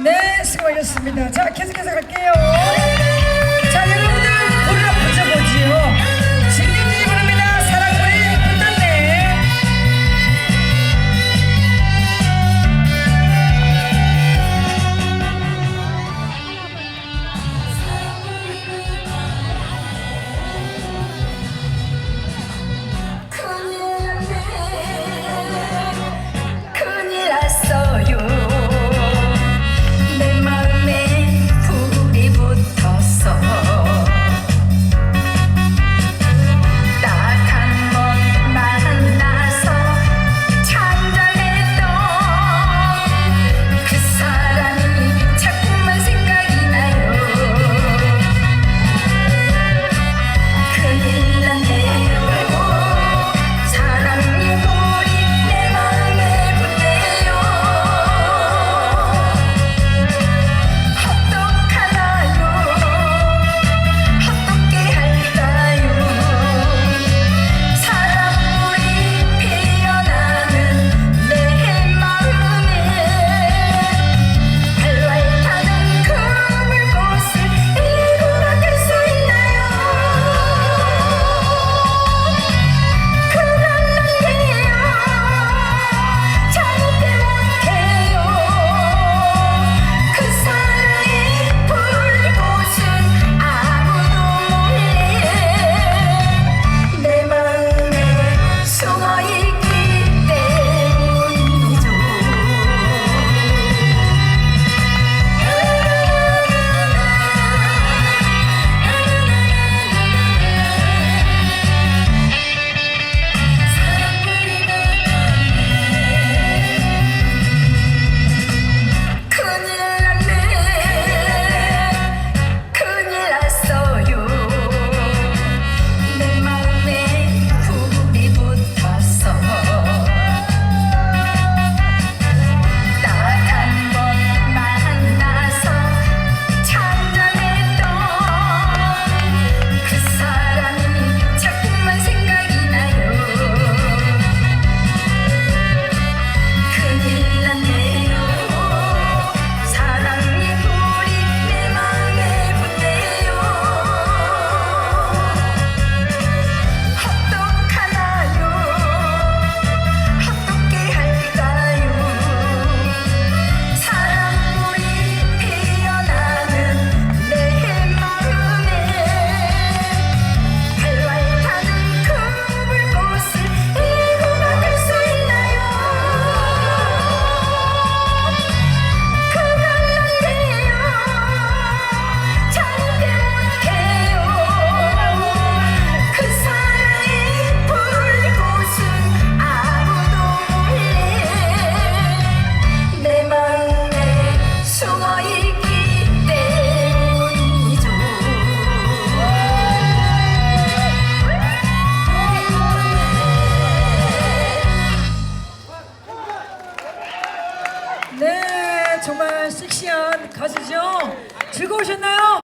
네, 수고하셨습니다. 자, 계속해서 갈게요. 네, 정말 섹시한 가수죠. 즐거우셨나요?